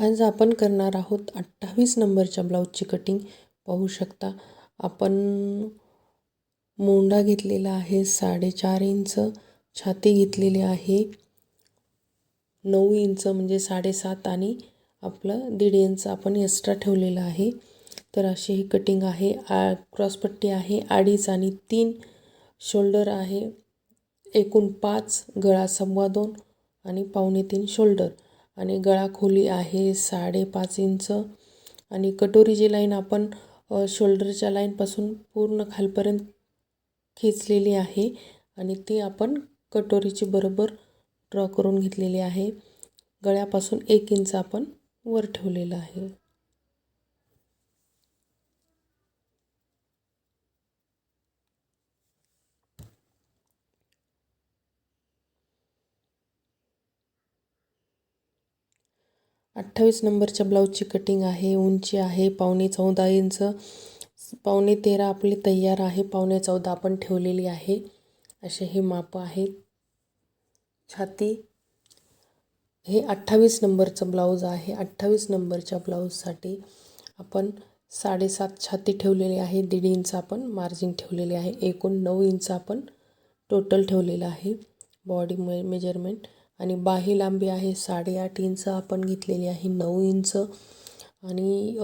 आज आपण करणार आहोत अठ्ठावीस नंबरच्या ब्लाऊजची कटिंग पाहू शकता आपण मोंडा घेतलेला आहे साडेचार इंच छाती घेतलेली आहे नऊ इंच म्हणजे साडेसात आणि आपलं दीड इंच आपण एक्स्ट्रा ठेवलेलं आहे. तर अशी ही कटिंग आहे आ क्रॉसपट्टी आहे अडीच आणि तीन. शोल्डर आहे एकूण पाच गळा सव्वा दोन आणि पावणे तीन शोल्डर आणि गळा खोली आहे साडेपाच इंच. आणि कटोरीची लाईन आपण शोल्डरच्या लाईनपासून पूर्ण खालपर्यंत खेचलेली आहे. आणि ती आपण कटोरीची बरोबर ड्रॉ करून घेतलेली आहे. गळ्यापासून एक इंच आपण वर ठेवलेलं आहे. अठ्ठावीस नंबरच्या ब्लाऊजची कटिंग आहे उंची आहे पावणे चौदा इंच पावणे तेरा आपली तयार आहे पावणे चौदा आपण ठेवलेली आहे. असे हे माप आहेत छाती. हे अठ्ठावीस नंबरचं ब्लाऊज आहे. अठ्ठावीस नंबरच्या ब्लाऊजसाठी आपण साडेसात छाती ठेवलेली आहे. दीड इंच आपण मार्जिन ठेवलेले आहे. एकूण नऊ इंच आपण टोटल ठेवलेलं आहे. बॉडी मे मेजरमेंट आणि बाही लांबी आहे साडेआठ इंच आपण घेतलेली आहे नऊ इंच. आणि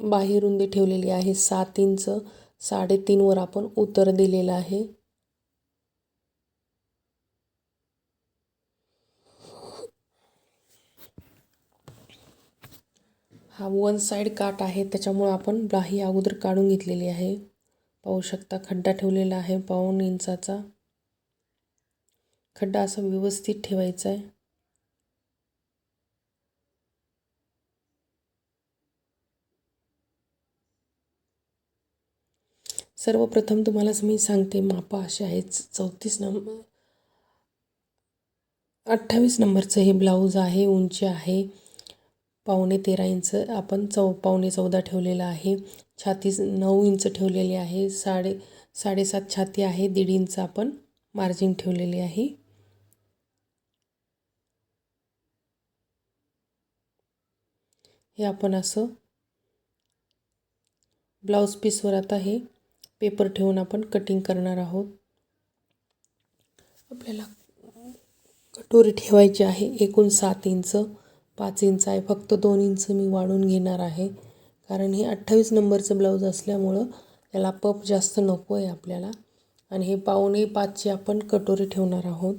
बाही रुंदी ठेवलेली आहे सात इंच. साडेतीनवर आपण उतर दिलेलं आहे. हा वन साईड काट आहे त्याच्यामुळं आपण बाही अगोदर काढून घेतलेली आहे. पाहू शकता खड्डा ठेवलेला आहे पाऊन इंचाचा. खड्डा असा व्यवस्थित ठेवायचा आहे. सर्वप्रथम तुम्हालाच मी सांगते मापा असे आहेत. चौतीस नंबर अठ्ठावीस नंबरचं हे ब्लाऊज आहे उंची आहे. पावणे तेरा इंच आपण चौ पावणे चौदा ठेवलेलं आहे. छाती नऊ इंच ठेवलेली आहे. साडे साडेसात छाती आहे. दीड इंच आपण मार्जिन ठेवलेली आहे. हे आपण असं ब्लाऊज पीसवर आता हे पेपर ठेवून आपण कटिंग करणार आहोत. आपल्याला कटोरी ठेवायची आहे. एकूण सात इंच. पाच इंच आहे. फक्त दोन इंच मी वाढून घेणार आहे. कारण हे अठ्ठावीस नंबरचं ब्लाऊज असल्यामुळं त्याला पप जास्त नको आहे आपल्याला. आणि हे पावणे पाचची आपण कटोरी ठेवणार आहोत.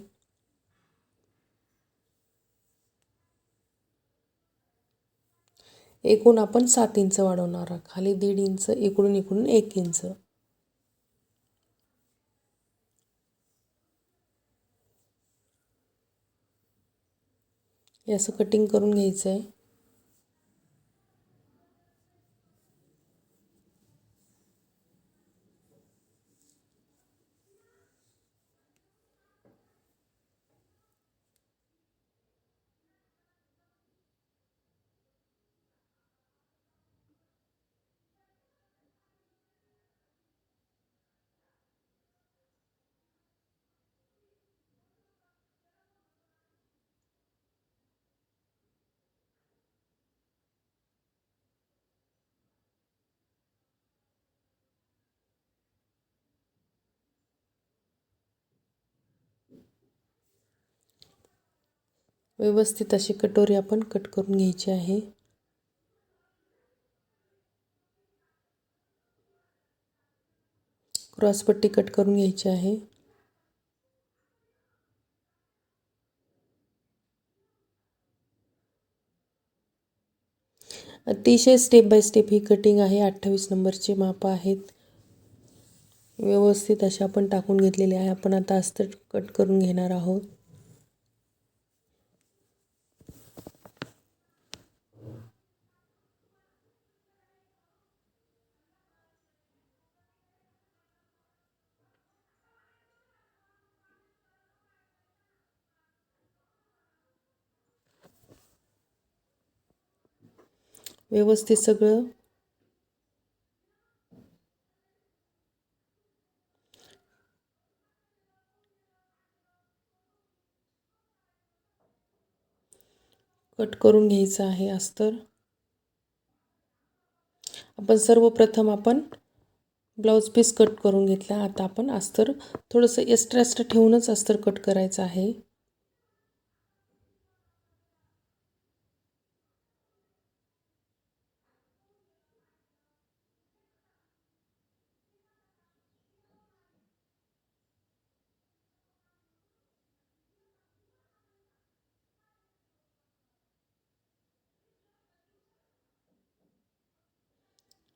एकूण आपण सात इंच वाढवणार आहोत. खाली दीड इंच इकडून इकडून एक इंच. हे असं कटिंग करून घ्यायचं आहे व्यवस्थित अशी कटोरी आपण कट करून घ्यायची आहे. क्रॉसपट्टी कट करून घ्यायची आहे. अतिशय स्टेप बाय स्टेप ही कटिंग आहे. अठ्ठावीस नंबरचे माप आहेत. व्यवस्थित असे आपण टाकून घेतलेले आहे. आपण आता अस्तर कट करून घेणार आहोत. व्यवस्थित सगळं. कट करून घ्यायचं आहे अस्तर. आपण सर्वप्रथम आपण ब्लाऊज पीस कट करून घेतला. आता आपण अस्तर थोडंसं एक्स्ट्रा एक्स्ट्रा ठेवूनच अस्तर कट करायचं आहे.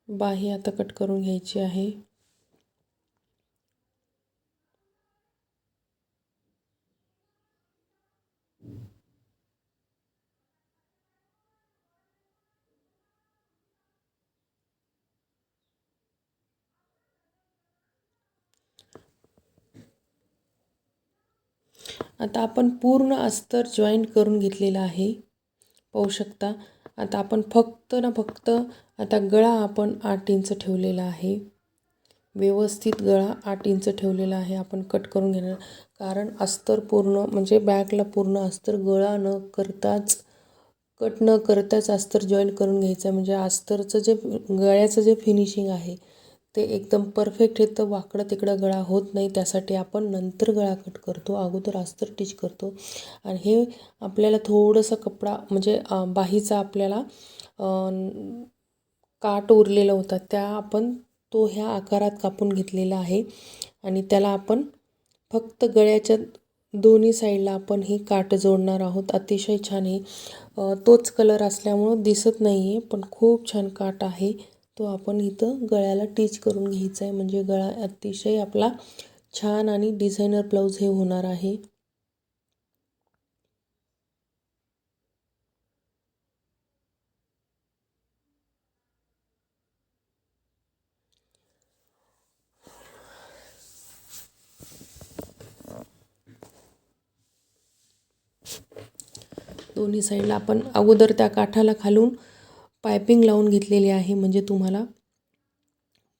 बाही आता कट करून घ्यायची आहे. आता आपण पूर्ण अस्तर जॉईंट करून घेतलेलं आहे. पाहू शकता. आता आपण फक्त ना फक्त आता गळा आपण आठ इंच ठेवलेला आहे. व्यवस्थित गळा आठ इंच ठेवलेला आहे आपण कट करून घेणार. कारण अस्तर पूर्ण म्हणजे बॅगला पूर्ण अस्तर गळा न करताच कट न करताच अस्तर जॉईन करून घ्यायचं म्हणजे अस्तरचं जे गळ्याचं जे फिनिशिंग आहे ते एकदम परफेक्ट येतं वाकडं तिकडं गळा होत नाही. त्यासाठी आपण नंतर गळा कट करतो. अगोदर अस्तर टिच करतो. आणि हे आपल्याला थोडंसं कपडा म्हणजे बाहीचा आपल्याला काट उरलेला होता. त्या आपण तो ह्या आकारात कापून घेतलेला आहे. आणि त्याला आपण फक्त गळ्याच्या दोन्ही साईडला आपण ही काट जोडणार आहोत. अतिशय छान हे तोच कलर असल्यामुळं दिसत नाही आहे पण खूप छान काट आहे. तो आपण इथं गळ्याला टीच करून घ्यायचा आहे म्हणजे गळा अतिशय आपला छान आणि डिझायनर ब्लाऊज हे होणार आहे. दोन्ही साईडला आपण अगोदर त्या काठाला खालून पायपिंग लावून घेतलेली आहे म्हणजे तुम्हाला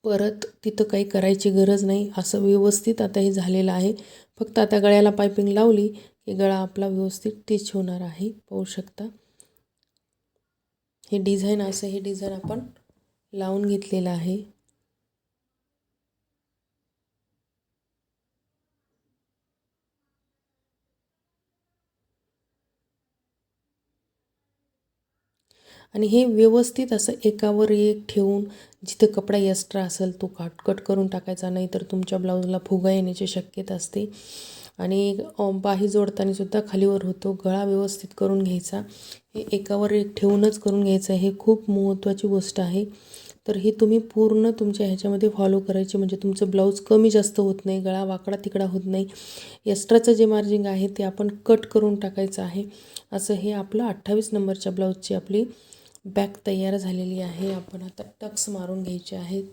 परत तिथं काही करायची गरज नाही असं व्यवस्थित आता हे झालेलं आहे. फक्त आता गळ्याला पायपिंग लावली की गळा आपला व्यवस्थित टीच होणार आहे पाहू शकता. हे डिझाईन असं हे डिझाईन आपण लावून घेतलेलं आहे. आणि हे व्यवस्थित असं एकावर एक ठेवून जिथे कपडा एक्स्ट्रा असेल तो काट कट करून टाकायचा. नाही तर तुमच्या ब्लाऊजला फुगा येण्याची शक्यता असते. आणि बाही जोडताना सुद्धा खालीवर होतो. गळा व्यवस्थित करून घ्यायचा. हे एकावर एक ठेवूनच करून घ्यायचं हे खूप महत्त्वाची गोष्ट आहे. तर हे तुम्ही पूर्ण तुमच्या ह्याच्यामध्ये फॉलो करायचे. म्हणजे तुमचं ब्लाऊज कमी जास्त होत नाही. गळा वाकडा तिकडा होत नाही. एक्स्ट्राचं जे मार्जिंग आहे ते आपण कट करून टाकायचं आहे. असं हे आपलं अठ्ठावीस नंबरच्या ब्लाऊजची आपली बॅग तयार झालेली आहे. आपण आता टक्स मारून घ्यायचे आहेत.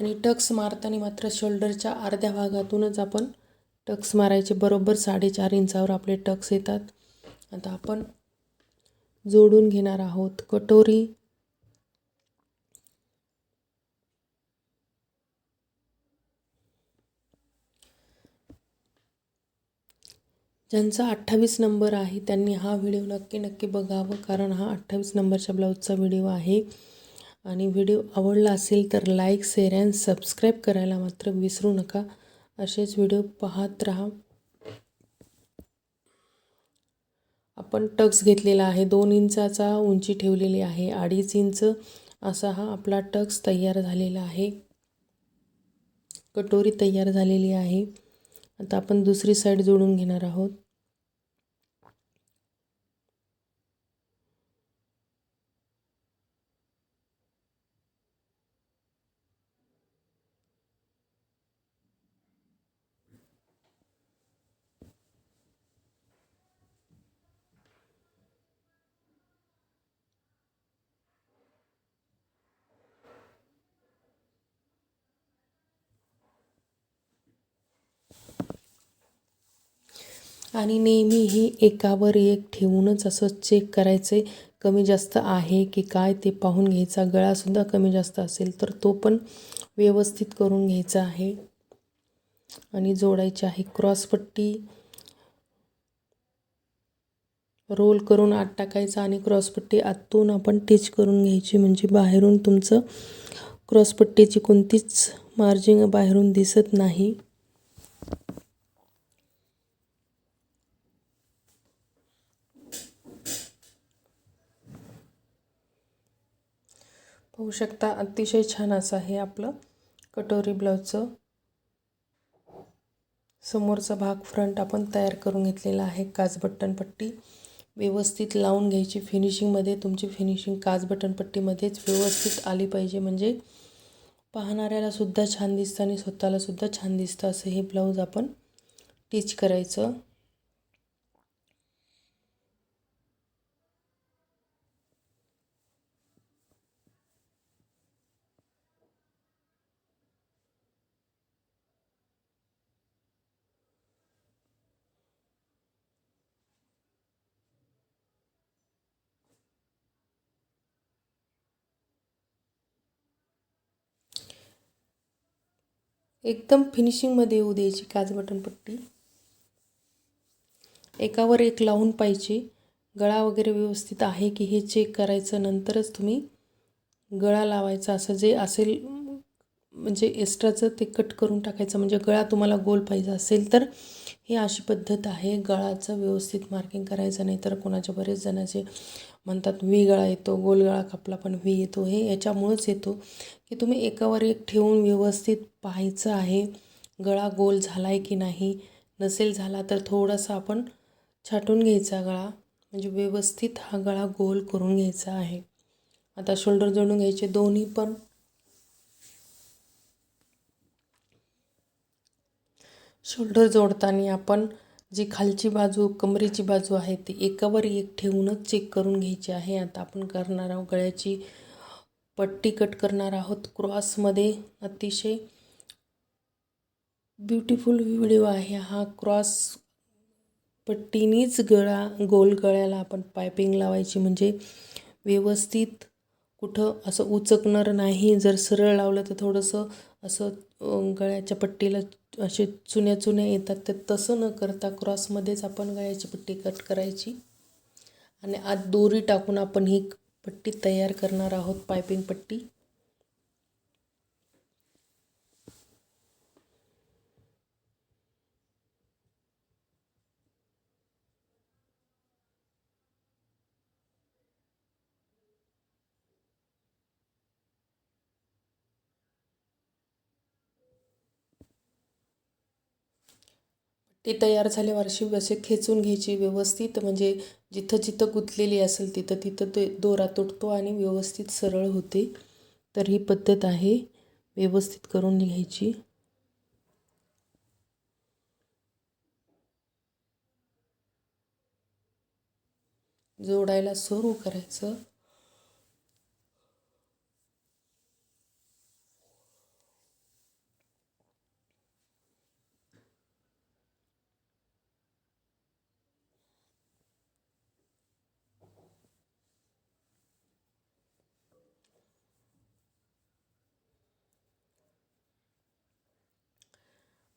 आणि टक्स मारताना मात्र शोल्डरच्या अर्ध्या भागातूनच आपण टक्स मारायचे. बरोबर साडेचार इंचावर आपले टक्स येतात. आता आपण जोडून घेणार आहोत कटोरी. ज्यांचा अठ्ठावीस नंबर आहे त्यांनी हा व्हिडिओ नक्की नक्की बघावं कारण हा अठ्ठावीस नंबरच्या ब्लाऊजचा व्हिडिओ आहे. आणि व्हिडिओ आवडला असेल तर लाईक शेअर अँड सबस्क्राईब करायला मात्र विसरू नका. असेच व्हिडिओ पाहत राहा. आपण टक्स घेतलेला आहे. दोन इंचाचा उंची ठेवलेली आहे. अडीच इंच असा हा आपला टक्स तयार झालेला आहे. कटोरी तयार झालेली आहे. आता आपण दुसरी साईड जोडून घेणार आहोत. आणि नेहमी ही एकावर एक ठेवूनच असं चेक करायचे कमी जास्त आहे की काय ते पाहून घ्यायचा गळासुद्धा कमी जास्त असेल तर तो पण व्यवस्थित करून घ्यायचा आहे. आणि जोडायची आहे क्रॉसपट्टी रोल करून आत टाकायचा आणि क्रॉसपट्टी आतून आपण टिच करून घ्यायची. म्हणजे बाहेरून तुमचं क्रॉसपट्टीची कोणतीच मार्जिंग बाहेरून दिसत नाही. पाहू शकता अतिशय छान असं आहे आपलं कटोरी ब्लाऊजचं. समोरचा भाग फ्रंट आपण तयार करून घेतलेला आहे काच बटनपट्टी व्यवस्थित लावून घ्यायची फिनिशिंगमध्ये तुमची फिनिशिंग काच बटनपट्टीमध्येच व्यवस्थित आली पाहिजे. म्हणजे पाहणाऱ्याला सुद्धा छान दिसतं आणि स्वतःला सुद्धा छान दिसतं असं हे ब्लाऊज आपण टीच करायचं. एकदम फिनिशिंगमध्ये येऊ द्यायची काच बटन पट्टी. एकावर एक लावून पाहिजे. गळा वगैरे व्यवस्थित आहे की हे चेक करायचं नंतरच तुम्ही गळा लावायचा. असं जे असेल म्हणजे एक्स्ट्राचं ते कट करून टाकायचं. म्हणजे गळा तुम्हाला गोल पाहिजे असेल तर ही अशी पद्धत आहे गळाचं व्यवस्थित मार्किंग करायचं नाही तर कोणाच्या बरेच जणाचे म्हणतात व्ही गळा येतो गोल गळा कापला पण व्ही येतो. हे याच्यामुळंच येतो की तुम्ही एकावर एक ठेवून व्यवस्थित पाहायचं आहे गळा गोल झाला आहे की नाही नसेल झाला तर थोडासा आपण छाटून घ्यायचा गळा म्हणजे व्यवस्थित हा गळा गोल करून घ्यायचा आहे. आता शोल्डर जोडून घ्यायचे दोन्ही पण शोल्डर जोडताना आपण जी खालची बाजू कमरेची बाजू आहे ती एकावर एक ठेवूनच चेक करून घ्यायची आहे. आता आपण करणार आहोत गळ्याची पट्टी कट करणार आहोत. क्रॉसमध्ये अतिशय ब्युटिफुल व्हिडिओ आहे हा. क्रॉस पट्टीनीच गळा गोल गळ्याला आपण पायपिंग लावायची. म्हणजे व्यवस्थित कुठं असं उचकणार नाही. जर सरळ लावलं तर थोडंसं असं गळ्याच्या पट्टीला असे चुन्या चुन्या येतात तर तसं न करता क्रॉसमध्येच आपण गळ्याची पट्टी कट करायची. आणि आत दोरी टाकून आपण ही पट्टी तयार करणार आहोत पायपिंग पट्टी. ती तयार झाल्यावर अशी असे खेचून घ्यायची व्यवस्थित म्हणजे जिथं जिथं गुंतलेली असेल तिथं तिथं ते दोरा तुटतो आणि व्यवस्थित सरळ होते. तर ही पद्धत आहे व्यवस्थित करून घ्यायची. जोडायला सुरू करायचं.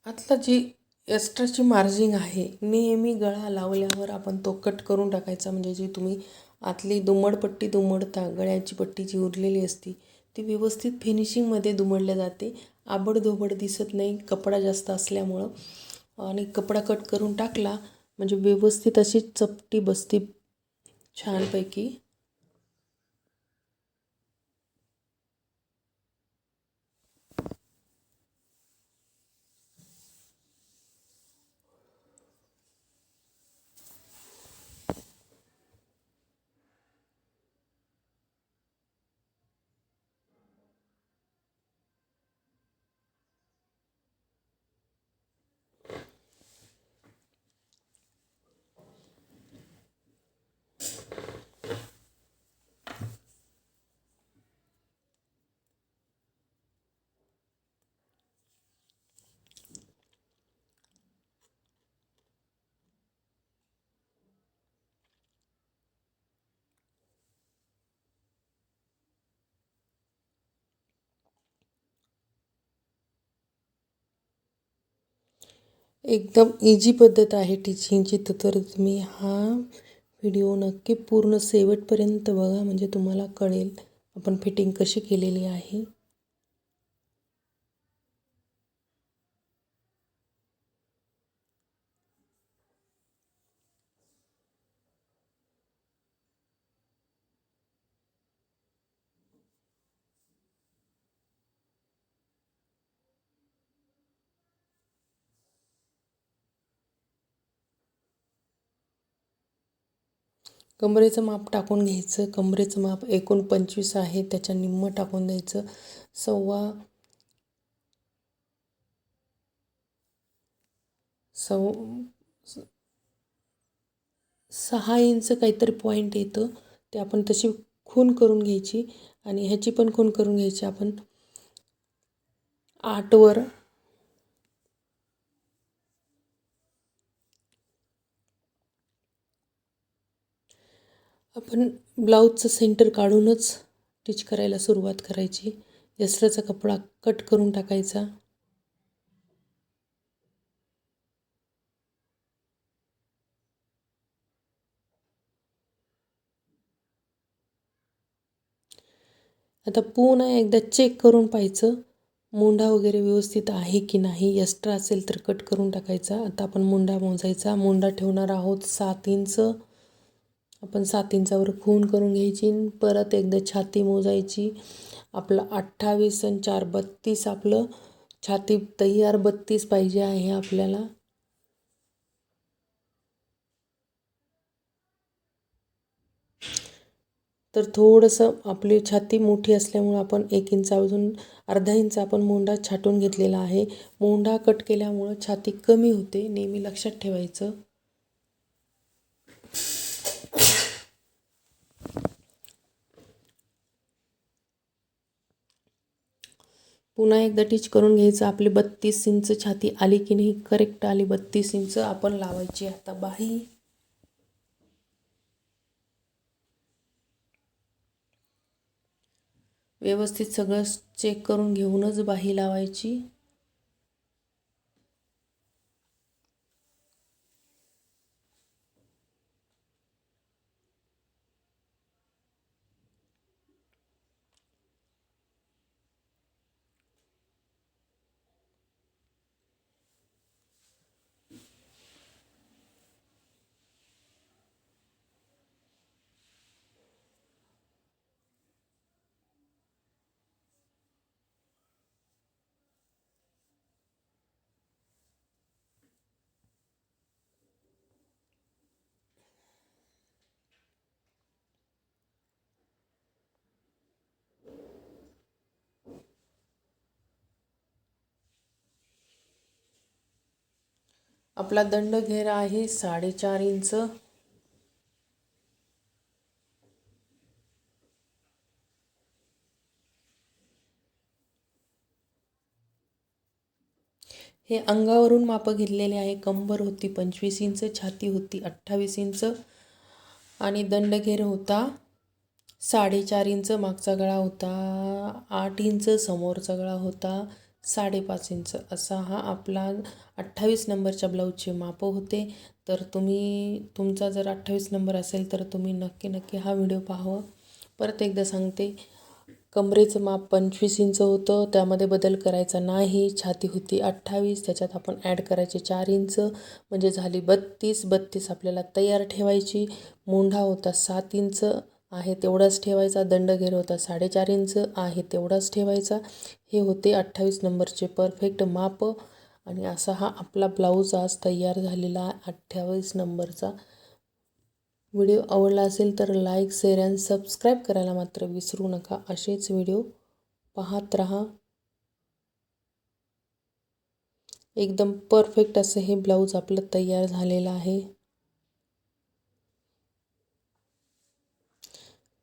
आतला जी एक्स्ट्राची मार्जिंग आहे नेहमी गळा लावल्यावर आपण तो कट करून टाकायचा. म्हणजे जी तुम्ही आतली दुमडपट्टी दुमडता गळ्याची पट्टी जी उरलेली असती ती व्यवस्थित फिनिशिंगमध्ये दुमडल्या जाते. आबडधोबड दिसत नाही कपडा जास्त असल्यामुळं. आणि कपडा कट करून टाकला म्हणजे व्यवस्थित अशी चपटी बसती छानपैकी एकदम इजी पद्धत आहे टीचिंगची तर तर तुम्ही हा व्हिडिओ नक्की पूर्ण शेवटपर्यंत बघा. म्हणजे तुम्हाला कळेल आपण फिटिंग कशी केलेली आहे. कमरेचं माप टाकून घ्यायचं. कमरेचं माप एकूण पंचवीस आहे. त्याच्या निम्म टाकून द्यायचं. सव्वा सव सहा इंच काहीतरी पॉईंट येतं. ते आपण तशी खून करून घ्यायची आणि ह्याची पण खून करून घ्यायची. आपण आठवर आपण ब्लाऊजचं सेंटर काढूनच स्टिच करायला सुरुवात करायची. यस्त्राचा कपडा कट करून टाकायचा. आता पुन्हा एकदा चेक करून पाहायचं मुंडा वगैरे व्यवस्थित आहे की नाही यस्ट्रा असेल तर कट करून टाकायचा. आता आपण मुंडा मोजायचा. मुंडा ठेवणार आहोत सात इंच. आपण सात इंचावर खून करून घ्यायची परत एकदा छाती मोजायची. आपलं अठ्ठावीस आणि चार बत्तीस आपलं छाती तयार बत्तीस पाहिजे आहे आपल्याला. तर थोडंसं आपली छाती मोठी असल्यामुळं आपण एक इंच अजून अर्धा इंच आपण मोंडा छाटून घेतलेला आहे. मोंढा कट केल्यामुळं छाती कमी होते नेहमी लक्षात ठेवायचं. पुन्हा एकदा टीच करून घ्यायचं. आपली बत्तीस इंच छाती आली की नाही करेक्ट आली बत्तीस इंच आपण लावायची आता बाही. व्यवस्थित सगळं चेक करून घेऊनच बाही लावायची. आपला दंड घेरा आहे साडेचार इंच. हे अंगावरून माप घेतलेले आहे. कंबर होती पंचवीस इंच छाती होती अठ्ठावीस इंच आणि दंडघेर होता साडेचार इंच. मागचा गळा होता आठ इंच समोरचा गळा होता साडेपाच इंच. असा हा आपला अठ्ठावीस नंबरच्या ब्लाऊजचे माप होते. तर तुम्ही तुमचा जर अठ्ठावीस नंबर असेल तर तुम्ही नक्की नक्की हा व्हिडिओ पाहावा. परत एकदा सांगते कमरेचं माप पंचवीस इंच होतं. त्यामध्ये बदल करायचा नाही. छाती होती अठ्ठावीस त्याच्यात आपण ॲड करायचे चार इंच. म्हणजे झाली बत्तीस बत्तीस आपल्याला तयार ठेवायची. मोंढा होता सात इंच. आहे तेवढाच ठेवायचा. दंड घेर होता. साडेचार इंच आहे तेवढाच ठेवायचा. हे होते अठ्ठावीस नंबरचे. परफेक्ट माप आणि असा हा आपला ब्लाऊज आज तयार झालेला आहे अठ्ठावीस नंबरचा. व्हिडिओ आवडला असेल तर लाईक शेअर अँड सबस्क्राईब करायला मात्र विसरू नका. असेच व्हिडिओ पाहत राहा. एकदम परफेक्ट असं हे ब्लाऊज आपलं तयार झालेलं आहे.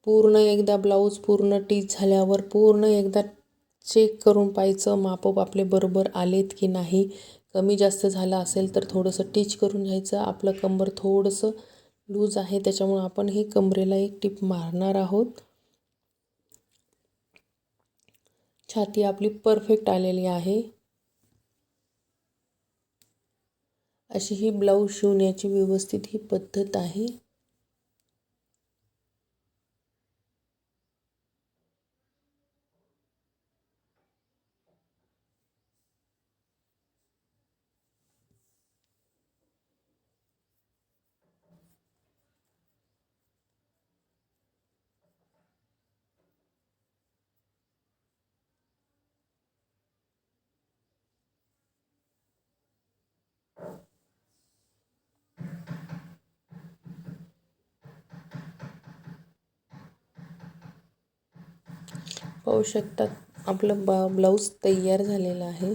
पूर्ण एकदा ब्लाऊज पूर्ण टीच झाल्यावर पूर्ण एकदा चेक करून पाहायचं मापप आपले बरोबर आलेत की नाही. कमी जास्त झालं असेल तर थोडंसं टीच करून घ्यायचं. आपलं कंबर थोडंसं लूज आहे त्याच्यामुळं आपण हे कमरेला एक टीप मारणार आहोत. छाती आपली परफेक्ट आलेली आहे. अशी ही ब्लाऊज शिवण्याची व्यवस्थित ही पद्धत आहे. पाहू शकतात. आपलं बा ब्लाऊज तयार झालेलं आहे.